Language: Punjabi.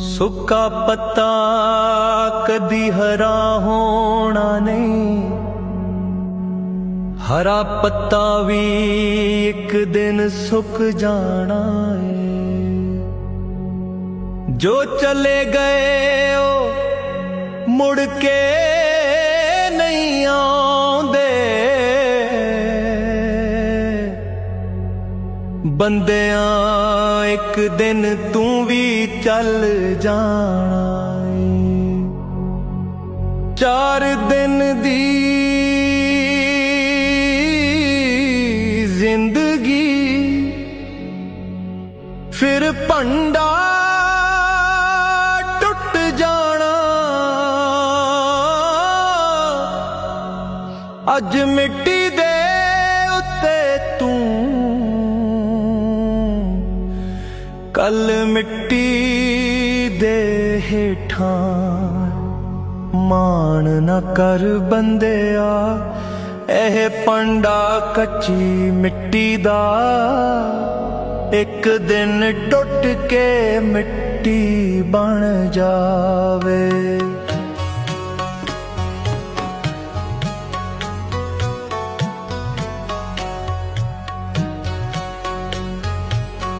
ਸੁੱਕਾ ਪੱਤਾ ਕਦੀ ਹਰਾ ਹੋਣਾ ਨਹੀਂ। ਹਰਾ ਪੱਤਾ ਵੀ ਇੱਕ ਦਿਨ ਸੁੱਕ ਜਾਣਾ ਏ। ਜੋ ਚਲੇ ਗਏ ਉਹ ਮੁੜ ਕੇ ਨਹੀਂ ਆ ਬੰਦਿਆਂ, ਇੱਕ ਦਿਨ ਤੂੰ ਵੀ ਚੱਲ ਜਾਣਾ ਏ ਚਾਰ ਦਿਨ ਦੀ ਜ਼ਿੰਦਗੀ, ਫਿਰ ਭੰਡਾ ਟੁੱਟ ਜਾਣਾ। ਅੱਜ ਮਿੱਟੀ ਦੇ ਉੱਤੇ ਤੂੰ ਕੱਲ ਮਿੱਟੀ ਦੇ ਹੇਠਾਂ ਮਾਣ ਨਾ ਕਰ ਬੰਦਿਆ, ਇਹ ਪੰਡਾ ਕੱਚੀ ਮਿੱਟੀ ਦਾ। ਇੱਕ ਦਿਨ ਟੁੱਟ ਕੇ ਮਿੱਟੀ ਬਣ ਜਾਵੇ।